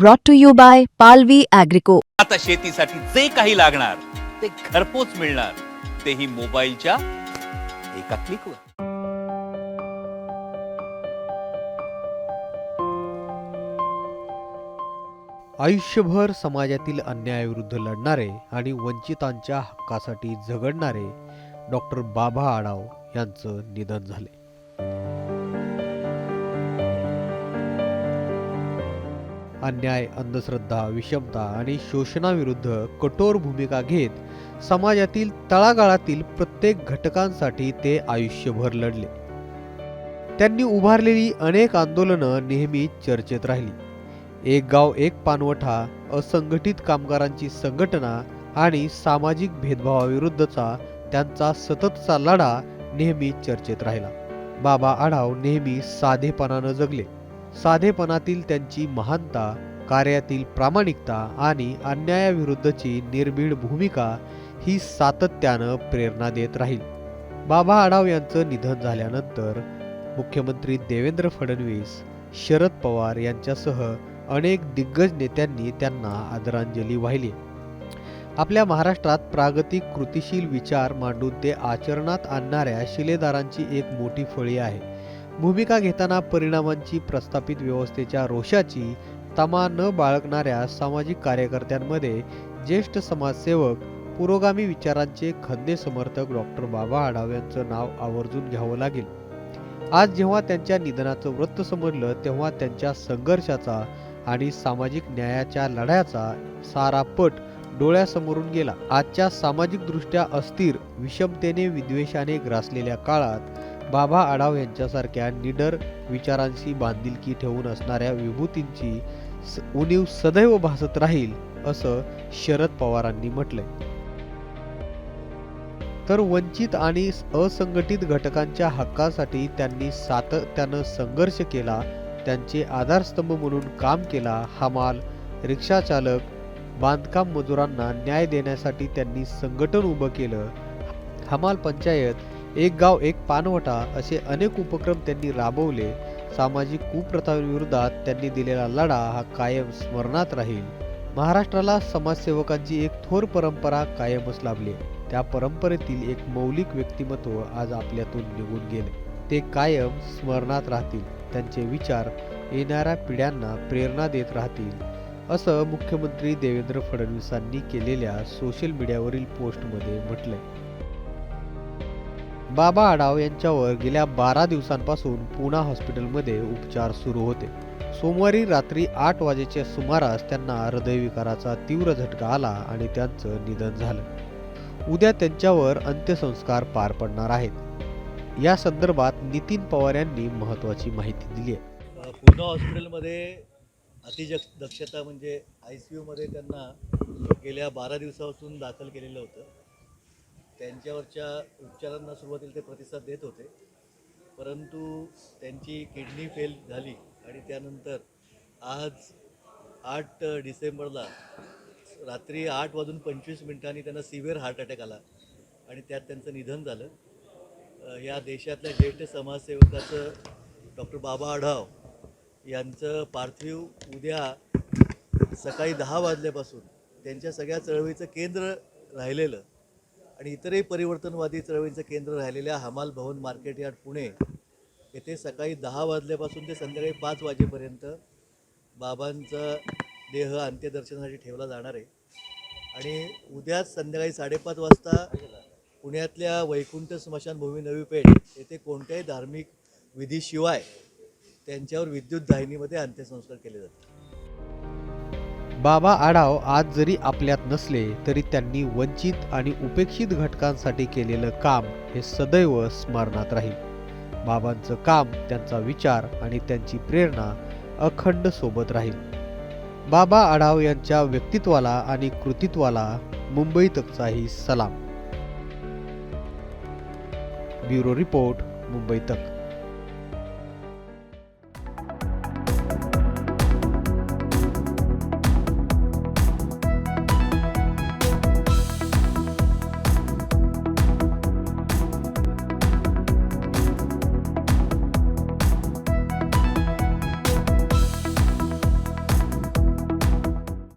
brought to you by Palvi Agrico. आता शेतीसाठी जे काही लागणार ते घरपोच मिळणार. तेही मोबाईलच्या एका क्लिकवर. आयुष्यभर समाजातील अन्यायाविरुद्ध लढणारे आणि वंचितांच्या हक्कासाठी झगडणारे डॉक्टर बाबा आडाव यांचं निधन झाले. अन्याय अंधश्रद्धा विषमता आणि शोषणाविरुद्ध कठोर भूमिका घेत समाजातील तळागाळातील प्रत्येक घटकांसाठी ते आयुष्यभर लढले. त्यांनी उभारलेली अनेक आंदोलनं नेहमी चर्चेत राहिली. एक गाव एक पानवठा असंघटित कामगारांची संघटना आणि सामाजिक भेदभावाविरुद्धचा त्यांचा सततचा लढा नेहमी चर्चेत राहिला. बाबा आढाव नेहमी साधेपणानं जगले. साधेपणातील त्यांची महानता कार्यातील प्रामाणिकता आणि अन्यायाविरुद्धची निर्भीड भूमिका ही सातत्यानं प्रेरणा देत राहील. बाबा आढाव यांचं निधन झाल्यानंतर मुख्यमंत्री देवेंद्र फडणवीस शरद पवार यांच्यासह अनेक दिग्गज नेत्यांनी त्यांना आदरांजली वाहिली. आपल्या महाराष्ट्रात प्रागतिक कृतिशील विचार मांडून ते आचरणात आणणाऱ्या शिलेदारांची एक मोठी फळी आहे. भूमिका घेताना परिणामांची प्रस्थापित व्यवस्थेच्या रोषाची तमा न बाळगणाऱ्या सामाजिक कार्यकर्त्यांमध्ये ज्येष्ठ समाजसेवक पुरोगामी विचारांचे खंदे समर्थक डॉक्टर बाबा आढाव यांचं नाव आवर्जून घ्यावं लागेल. आज जेव्हा त्यांच्या निधनाचं वृत्त समजलं तेव्हा त्यांच्या संघर्षाचा आणि सामाजिक न्यायाच्या लढ्याचा सारा पट डोळ्यासमोरून गेला. आजच्या सामाजिक दृष्ट्या अस्थिर विषमतेने विद्वेषाने ग्रासलेल्या काळात बाबा आढाव यांच्यासारख्या निडर विचारांशी बांधिलकी ठेवून असणाऱ्या विभूतींची उणीव सदैव भासत राहील असं शरद पवारांनी म्हटलंय. तर वंचित आणि असंघटित घटकांच्या हक्कासाठी त्यांनी सातत्यानं संघर्ष केला त्यांचे आधारस्तंभ म्हणून काम केला हमाल रिक्षाचालक बांधकाम मजुरांना न्याय देण्यासाठी त्यांनी संघटन उभं केलं. हमाल पंचायत एक गाव एक पानवटा असे अनेक उपक्रम त्यांनी राबवले. सामाजिक कुप्रथांविरोधात त्यांनी दिलेला लढा हा कायम स्मरणात राहील. महाराष्ट्राला समाजसेवकांची एक थोर परंपरा कायमच लाभली. त्या परंपरेतील एक मौलिक व्यक्तिमत्व आज आपल्यातून निघून गेले. ते कायम स्मरणात राहतील. त्यांचे विचार येणाऱ्या पिढ्यांना प्रेरणा देत राहतील. असं मुख्यमंत्री देवेंद्र फडणवीसांनी केलेल्या सोशल मीडियावरील पोस्टमध्ये म्हटलंय. बाबा आढाव यांच्यावर गेल्या बारा दिवसांपासून पुणा हॉस्पिटलमध्ये उपचार सुरू होते. सोमवारी रात्री आठ वाजेच्या सुमारास त्यांना हृदयविकाराचा तीव्र झटका आला आणि त्यांचं निधन झालं. उद्या त्यांच्यावर अंत्यसंस्कार पार पडणार आहेत. या संदर्भात नितीन पवार यांनी महत्त्वाची माहिती दिली आहे. पुणा हॉस्पिटलमध्ये अतिजक्ष दक्षता म्हणजे आय सी यूमध्ये त्यांना गेल्या बारा दिवसापासून दाखल केलेलं होतं. त्यांच्यावरच्या उपचारांना सुरुवातीला ते प्रतिसाद देत होते. परंतु त्यांची किडनी फेल झाली आणि त्यानंतर आज आठ डिसेंबरला रात्री आठ वाजून पंचवीस मिनिटांनी त्यांना सिव्हिअर हार्ट अटॅक आला आणि त्यात त्यांचं निधन झालं. या देशातल्या ज्येष्ठ समाजसेवकाचं डॉक्टर बाबा आढाव यांचं पार्थिव उद्या सकाळी दहा वाजल्यापासून त्यांच्या सगळ्या चळवळीचं केंद्र राहिलेलं आणि इतरही परिवर्तनवादी चळवळीचं केंद्र राहिलेल्या हमाल भवन मार्केट यार्ड पुणे येथे सकाळी दहा वाजल्यापासून ते संध्याकाळी पाच वाजेपर्यंत बाबांचा देह अंत्यदर्शनासाठी ठेवला जाणार आहे. आणि उद्याच संध्याकाळी साडेपाच वाजता पुण्यातल्या वैकुंठ स्मशानभूमी नवी पेठ येथे कोणत्याही धार्मिक विधीशिवाय त्यांच्यावर विद्युत दाहिनीमध्ये अंत्यसंस्कार केले जातात बाबा आढाव आज जरी आपल्यात नसले तरी त्यांनी वंचित आणि उपेक्षित घटकांसाठी केलेलं काम हे सदैव स्मरणात राहील. बाबांचं काम त्यांचा विचार आणि त्यांची प्रेरणा अखंड सोबत राहील. बाबा आढाव यांच्या व्यक्तित्वाला आणि कृतित्वाला मुंबईतकचाही सलाम. ब्युरो रिपोर्ट मुंबई तक.